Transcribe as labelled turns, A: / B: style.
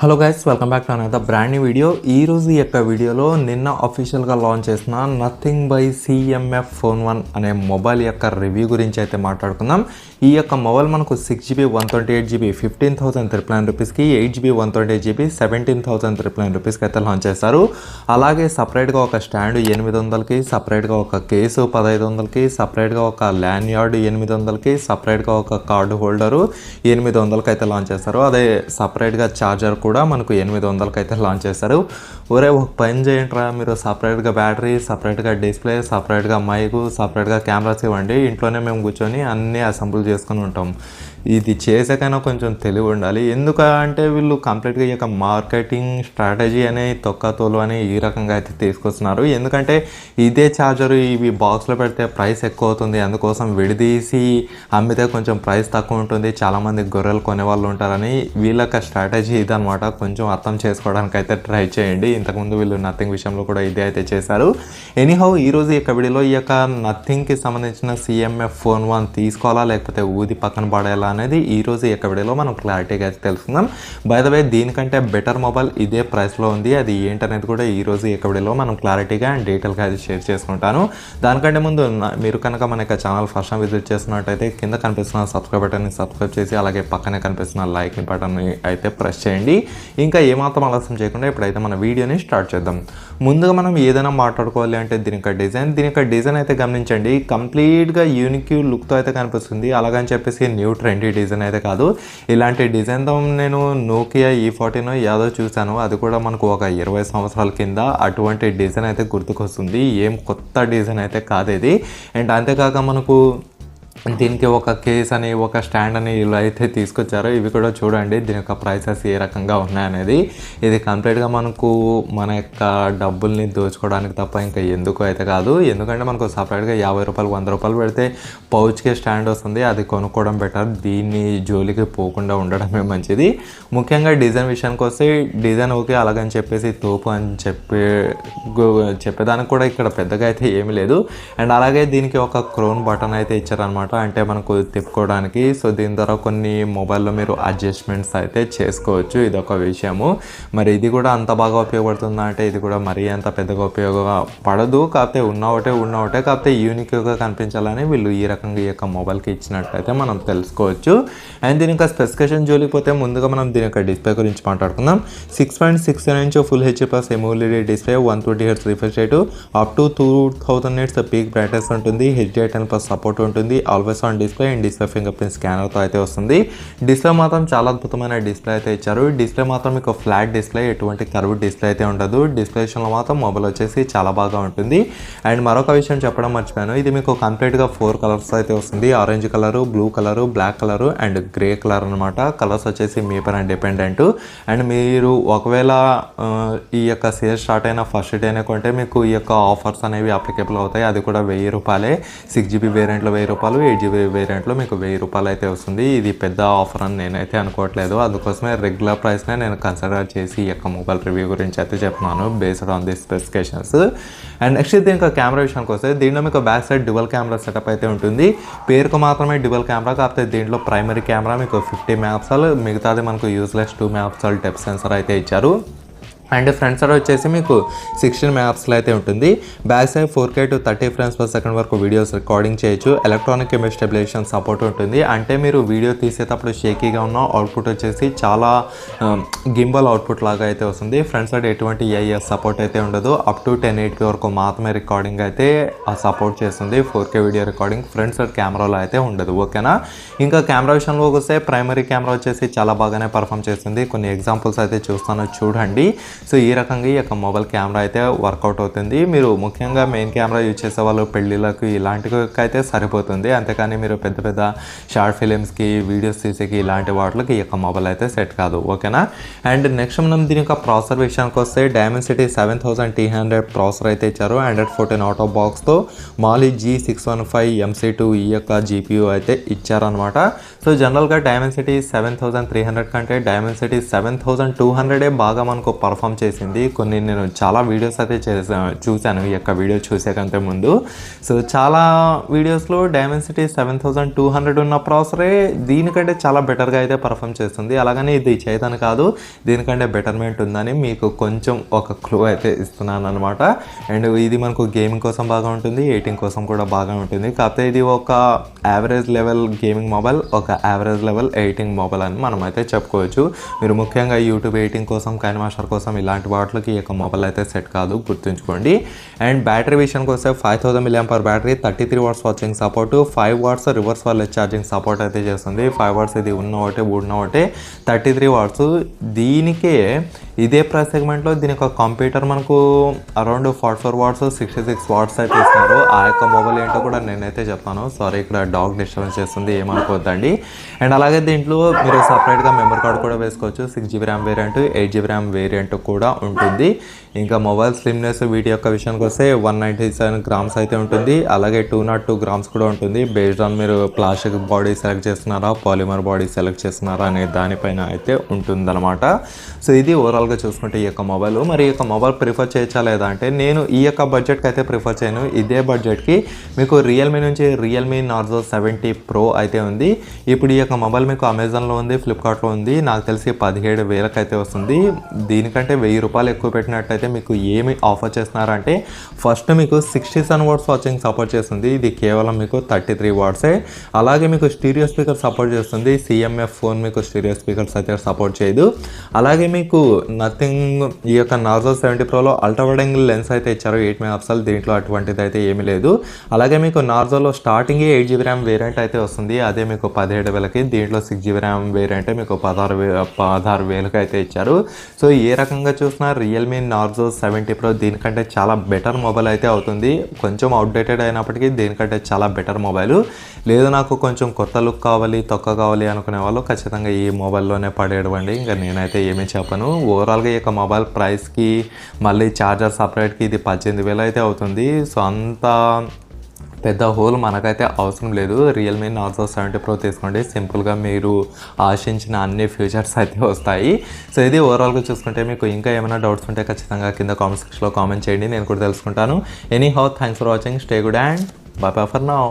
A: Hello guys welcome back to అనేది brand new video ఈ రోజు ఈ యొక్క వీడియోలో నిన్న అఫీషియల్గా లాంచ్ చేసిన nothing by CMF phone one అనే మొబైల్ యొక్క రివ్యూ గురించి అయితే మాట్లాడుకుందాం. ఈ యొక్క మొబైల్ మనకు six GB one twenty eight GB fifteen thousand triple nine రూపీస్కి eight GB one twenty eight GB seventeen thousand triple nine రూపీస్కి అయితే లాంచ్ చేస్తారు అలాగే సపరేట్గా ఒక స్టాండ్ ఎనిమిది వందలకి సపరేట్గా ఒక కేసు పదహైదు వందలకి సపరేట్గా ఒక ల్యాన్ యార్డ్ ఎనిమిది వందలకి సపరేట్గా ఒక కార్డు హోల్డరు ఎనిమిది వందలకి అయితే లాంచ్ చేస్తారు అదే సపరేట్గా ఛార్జర్ కూడా మనకు ఎనిమిది వందలకి అయితే లాంచ్ చేస్తారు ఒరే ఒక పని చేయండిరా మీరు. సపరేట్గా బ్యాటరీ సపరేట్గా డిస్ప్లే సపరేట్గా మైకు సపరేట్గా కెమెరాస్ ఇవ్వండి. ఇంట్లోనే మేము కూర్చొని అన్నీ అసెంబ్లీ చేసుకొని ఉంటాం. ఇది చేసాకైనా కొంచెం తెలివి ఉండాలి. ఎందుకంటే వీళ్ళు కంప్లీట్గా ఈ యొక్క మార్కెటింగ్ స్ట్రాటజీ అనే తొక్కతోలు అని ఈ రకంగా అయితే తీసుకొస్తున్నారు. ఎందుకంటే ఇదే ఛార్జర్ ఇవి బాక్స్లో పెడితే ప్రైస్ ఎక్కువ అవుతుంది అందుకోసం విడిదీసి అమ్మితే కొంచెం ప్రైస్ తక్కువ ఉంటుంది. చాలామంది గొర్రెలు కొనే వాళ్ళు ఉంటారని వీళ్ళ యొక్క స్ట్రాటజీ ఇదనమాట కొంచెం అర్థం చేసుకోవడానికి అయితే ట్రై చేయండి. ఇంతకుముందు వీళ్ళు నథింగ్ విషయంలో కూడా ఇదే అయితే చేశారు. ఎనీహౌ ఈరోజు ఈ యొక్క వీడియోలో ఈ యొక్క నథింగ్కి సంబంధించిన సిఎంఎఫ్ ఫోన్ వన్ తీసుకోవాలా లేకపోతే ఊది పక్కన పడేలా అనేది ఈ రోజు ఈ యొక్క వీడియోలో మనం క్లారిటీగా అయితే తెలుసుకుందాం. బై ద వే దీనికంటే బెటర్ మొబైల్ ఇదే ప్రైస్లో ఉంది. అది ఏంటనేది కూడా ఈ రోజు ఈ యొక్క వీడియోలో మనం క్లారిటీగా అండ్ డీటెయిల్గా అయితే షేర్ చేసుకుంటాను. దానికంటే ముందు మీరు కనుక మన యొక్క ఛానల్ ఫస్ట్ టైం విజిట్ చేస్తున్నట్టయితే కింద కనిపిస్తున్న సబ్స్క్రైబ్ బటన్ని సబ్స్క్రైబ్ చేసి అలాగే పక్కనే కనిపిస్తున్న లైక్ని బటన్ని అయితే ప్రెస్ చేయండి. ఇంకా ఏమాత్రం ఆలస్యం చేయకుండా ఇప్పుడైతే మన వీడియోని స్టార్ట్ చేద్దాం. ముందుగా మనం ఏదైనా మాట్లాడుకోవాలి అంటే దీని యొక్క డిజైన్ దీని యొక్క డిజైన్ అయితే గమనించండి. కంప్లీట్గా యూనిక్యూ లుక్తో అయితే కనిపిస్తుంది. అలాగని చెప్పేసి న్యూ ట్రెండ్ డిజైన్ అయితే కాదు. ఇలాంటి డిజైన్తో నేను నోకియా ఈ ఫార్టీనో ఏదో చూశాను. అది కూడా మనకు ఒక ఇరవై సంవత్సరాల కింద అటువంటి డిజైన్ అయితే గుర్తుకొస్తుంది. ఏం కొత్త డిజైన్ అయితే కాదు ఇది. అండ్ అంతేకాక మనకు దీనికి ఒక కేస్ అని ఒక స్టాండ్ అని ఇలా అయితే తీసుకొచ్చారో ఇవి కూడా చూడండి. దీని యొక్క ప్రైసెస్ ఏ రకంగా ఉన్నాయనేది. ఇది కంప్లీట్గా మనకు మన యొక్క డబ్బుల్ని దోచుకోవడానికి తప్ప ఇంకా ఎందుకు అయితే కాదు. ఎందుకంటే మనకు సపరేట్గా యాభై రూపాయలు వంద రూపాయలు పెడితే పౌచ్కి స్టాండ్ వస్తుంది. అది కొనుక్కోవడం బెటర్ దీన్ని జోలికి పోకుండా ఉండడమే మంచిది. ముఖ్యంగా డిజైన్ విషయానికి వస్తే డిజైన్ ఓకే అలాగని చెప్పేసి తోపు అని చెప్పే చెప్పేదానికి కూడా ఇక్కడ పెద్దగా అయితే ఏమీ లేదు. అండ్ అలాగే దీనికి ఒక క్రోన్ బటన్ అయితే ఇచ్చారనమాట అంటే మనకు తిప్పుకోవడానికి. సో దీని ద్వారా కొన్ని మొబైల్లో మీరు అడ్జస్ట్మెంట్స్ అయితే చేసుకోవచ్చు. ఇది ఒక విషయము. మరి ఇది కూడా అంత బాగా ఉపయోగపడుతుందా అంటే ఇది కూడా మరీ అంత పెద్దగా ఉపయోగపడదు కాకపోతే ఉన్న ఒకటే ఉన్న ఒకటే. కాకపోతే యూనిక్గా కనిపించాలని వీళ్ళు ఈ రకంగా ఈ యొక్క మొబైల్కి ఇచ్చినట్టయితే మనం తెలుసుకోవచ్చు. అండ్ దీని యొక్క స్పెసిఫికేషన్ జోలికి పోతే ముందుగా మనం దీని యొక్క డిస్ప్లే గురించి మాట్లాడుకుందాం. Six point six inch full H plus AMOLED display one twenty hertz refresh rate up to two thousand nits peak brightness ఉంటుంది. హెచ్డిఐ టెన్ ప్లస్ సపోర్ట్ ఉంటుంది. Always on display and display finger print స్కానర్తో అయితే వస్తుంది. Display మాత్రం చాలా అద్భుతమైన display అయితే ఇచ్చారు. Display మాత్రం మీకు ఫ్లాట్ డిస్ప్లే ఎటువంటి కర్వ్ డిస్ప్లే అయితే ఉండదు. డిస్ప్లే విషయంలో మాత్రం మొబైల్ వచ్చేసి చాలా బాగా ఉంటుంది. అండ్ మరొక విషయం చెప్పడం మర్చిపోయాను. ఇది మీకు కంప్లీట్గా ఫోర్ కలర్స్ అయితే వస్తుంది. Orange colour blue colour black colour and grey colour అనమాట కలర్స్ వచ్చేసి మీ పైన డిపెండెంట్ అండ్ మీరు ఒకవేళ ఈ యొక్క సేల్ స్టార్ట్ అయిన ఫస్ట్ డేనే కొంటే మీకు ఈ యొక్క ఆఫర్స్ అనేవి అప్లికేబుల్ అవుతాయి. అది కూడా వెయ్యి రూపాయలే. సిక్స్ జీబీ వేరియంట్లో వెయ్యి రూపాయలు. ఎయిట్ జీబీ వేరియంట్లో మీకు వెయ్యి రూపాయలు అయితే వస్తుంది. ఇది పెద్ద ఆఫర్ అని నేనైతే అనుకోవట్లేదు. అందుకోసమే రెగ్యులర్ ప్రైస్నే నేను కన్సిడర్ చేసి ఈ యొక్క మొబైల్ రివ్యూ గురించి అయితే చెప్తున్నాను based on the specifications and next దీని యొక్క కెమెరా విషయానికి వస్తే దీంట్లో మీకు back side dual camera setup అయితే ఉంటుంది. పేరుకు మాత్రమే డ్యువల్ కెమెరా కాకపోతే దీంట్లో ప్రైమరీ కెమెరా మీకు ఫిఫ్టీ మెగాపిక్సల్ మిగతాది మనకు useless two megapixel depth sensor అయితే ఇచ్చారు. అండ్ ఫ్రంట్ సైడ్ వచ్చేసి మీకు సిక్స్టీన్ మ్యాప్స్లో అయితే ఉంటుంది. Back side four K to thirty frames per second వరకు వీడియోస్ రికార్డింగ్ చేయొచ్చు. ఎలక్ట్రానిక్ ఇమేజ్ స్టెబిలేషన్ సపోర్ట్ ఉంటుంది. అంటే మీరు వీడియో తీసేటప్పుడు షేకీగా ఉన్న అవుట్పుట్ వచ్చేసి చాలా um, గింబల్ అవుట్పుట్ లాగా అయితే వస్తుంది. ఫ్రంట్ సైడ్ ఎటువంటి ఏఐఎస్ సపోర్ట్ అయితే ఉండదు. అప్ టు టెన్ ఎయిట్ వరకు మాత్రమే రికార్డింగ్ అయితే సపోర్ట్ చేస్తుంది. Four K video recording front side కెమెరాలో అయితే ఉండదు. ఓకేనా ఇంకా కెమెరా విషయంలోకి వస్తే ప్రైమరీ కెమెరా వచ్చేసి చాలా బాగానే పర్ఫామ్ చేస్తుంది. కొన్ని ఎగ్జాంపుల్స్ అయితే చూస్తాను. చూడండి. సో ఈ రకంగా ఈ యొక్క మొబైల్ కెమెరా అయితే వర్కౌట్ అవుతుంది. మీరు ముఖ్యంగా మెయిన్ కెమెరా యూజ్ చేసే వాళ్ళు పెళ్ళిళ్ళకు ఇలాంటికైతే అయితే సరిపోతుంది. అంతేకాని మీరు పెద్ద పెద్ద షార్ట్ ఫిలిమ్స్కి వీడియోస్ తీసేకి ఇలాంటి వాటికి ఈ యొక్క మొబైల్ అయితే సెట్ కాదు. ఓకేనా? అండ్ నెక్స్ట్ మనం దీని యొక్క ప్రాసెసర్ విషయానికి వస్తే Dimensity seven thousand two hundred processor అయితే ఇచ్చారు. Hundred fourteen out of బాక్స్తో Mali G six one five MC two ఈ యొక్క జీపీయూ అయితే ఇచ్చారనమాట సో జనరల్గా Dimensity seven thousand three hundred కంటే Dimensity seven thousand two హండ్రెడే బాగా మనకు పర్ఫామ్ చేసింది. కొన్ని నేను చాలా వీడియోస్ అయితే చేసా చూశాను. ఈ యొక్క వీడియో చూసేకంటే ముందు. సో చాలా వీడియోస్లో Dimensity seven thousand two hundred ఉన్న ప్రాసరే దీనికంటే చాలా బెటర్గా అయితే పర్ఫామ్ చేస్తుంది. అలాగని ఇది చేతని కాదు దీనికంటే బెటర్మెంట్ ఉందని మీకు కొంచెం ఒక క్లూ అయితే ఇస్తున్నాను అనమాట అండ్ ఇది మనకు గేమింగ్ కోసం బాగా ఉంటుంది ఎయిటింగ్ కోసం కూడా బాగా ఉంటుంది. కాకపోతే ఇది ఒక యావరేజ్ లెవెల్ గేమింగ్ మొబైల్ ఒక యావరేజ్ లెవెల్ ఎయిటింగ్ మొబైల్ అని మనం అయితే చెప్పుకోవచ్చు. మీరు ముఖ్యంగా యూట్యూబ్ ఎయిటింగ్ కోసం కైన్ మాస్టర్ కోసం ఇలాంటి వాటికి ఈ యొక్క మొబైల్ అయితే సెట్ కాదు. గుర్తుంచుకోండి. అండ్ బ్యాటరీ విషయానికి వస్తే five thousand milliamp per battery thirty three watts charging support five watts reverse wireless charging support అయితే చేస్తుంది. ఫైవ్ వాట్స్ ఇది ఉన్న ఒకటే ఉన్న ఒకటే. థర్టీ త్రీ వాట్స్ దీనికే ఇదే ప్రైస్ సెగ్మెంట్లో దీని యొక్క కంప్యూటర్ మనకు around forty four watts sixty six watts అయితే ఇస్తున్నారు ఆ యొక్క మొబైల్ ఏంటో కూడా నేనైతే చెప్తాను. సారీ ఇక్కడ డాగ్ డిస్టర్బెన్స్ చేస్తుంది. ఏమనుకోవద్దండి అండ్ అలాగే దీంట్లో మీరు సపరేట్గా మెమరీ కార్డ్ కూడా వేసుకోవచ్చు. Six GB RAM variant eight GB RAM variant కూడా ఉంటుంది. ఇంకా మొబైల్ స్లిమ్నెస్ వీటి యొక్క విషయానికి వస్తే వన్ నైంటీ సెవెన్ గ్రామ్స్ అయితే ఉంటుంది. అలాగే టూ నాట్ టూ గ్రామ్స్ కూడా ఉంటుంది. బేస్డ్ ఆన్ మీరు ప్లాస్టిక్ బాడీ సెలెక్ట్ చేస్తున్నారా పాలిమర్ బాడీ సెలెక్ట్ చేస్తున్నారా అనే దానిపైన అయితే ఉంటుందన్నమాట. సో ఇది ఓవరాల్గా చూసుకుంటే ఈ యొక్క మొబైల్. మరి ఈ యొక్క మొబైల్ ప్రిఫర్ చేయొచ్చా లేదా అంటే నేను ఈ యొక్క బడ్జెట్కి అయితే ప్రిఫర్ చేయను. ఇదే బడ్జెట్కి మీకు రియల్మీ నుంచి రియల్మీ నార్జో సెవెంటీ ప్రో అయితే ఉంది. ఇప్పుడు ఈ యొక్క మొబైల్ మీకు అమెజాన్లో ఉంది ఫ్లిప్కార్ట్లో ఉంది. నాకు తెలిసి పదిహేడు వేలకు అయితే వస్తుంది. దీనికంటే వెయ్యి రూపాయలు ఎక్కువ పెట్టినట్టయితే మీకు ఏమి ఆఫర్ చేస్తున్నారంటే ఫస్ట్ మీకు sixty seven watts watching support చేస్తుంది. ఇది కేవలం మీకు థర్టీ త్రీ వాట్సే. అలాగే మీకు స్టీరియో స్పీకర్ సపోర్ట్ చేస్తుంది. సిఎంఎఫ్ ఫోన్ మీకు స్టీరియో స్పీకర్స్ అయితే సపోర్ట్ చేయదు. అలాగే మీకు నథింగ్ ఈ యొక్క నార్జో సెవెంటీ ప్రోలో అల్ట్రా యాంగిల్ లెన్స్ అయితే ఇచ్చారు. ఎయిట్ మెగా దీంట్లో అటువంటిది అయితే ఏమీ లేదు. అలాగే మీకు నార్జోలో starting eight GB RAM variant అయితే వస్తుంది. అదే మీకు పదిహేడు వేలకి దీంట్లో సిక్స్ జీబీ ర్యామ్ వేరియంట్ మీకు పదహారు వే పదహారు వేలకు అయితే ఇచ్చారు. సో ఏ రకంగా చూసినా రియల్మీ నార్జో సెవెంటీ ప్రో దీనికంటే చాలా బెటర్ మొబైల్ అయితే అవుతుంది. కొంచెం అవుట్డేటెడ్ అయినప్పటికీ దీనికంటే చాలా బెటర్ మొబైల్ లేదు నాకు కొంచెం కొత్త లుక్ కావాలి తొక్క కావాలి అనుకునే వాళ్ళు ఖచ్చితంగా ఈ మొబైల్లోనే పడేయడండి ఇంకా నేనైతే ఏమీ చెప్పను. ఓవరాల్గా ఈ యొక్క మొబైల్ ప్రైస్కి మళ్ళీ ఛార్జర్ సపరేట్కి ఇది పద్దెనిమిది వేలు అయితే అవుతుంది. సో అంత పెద్ద హోల్ మనకైతే అవసరం లేదు. రియల్మీ నార్జో సెవెంటీ ప్రో తీసుకోండి. సింపుల్గా మీరు ఆశించిన అన్ని ఫ్యూచర్స్ అయితే వస్తాయి. సో ఇది ఓవరాల్గా చూసుకుంటే మీకు ఇంకా ఏమైనా డౌట్స్ ఉంటే ఖచ్చితంగా కింద కామెంట్ సెక్షన్లో కామెంట్ చేయండి. నేను కూడా తెలుసుకుంటాను. Anyhow thanks for watching stay good and bye bye for now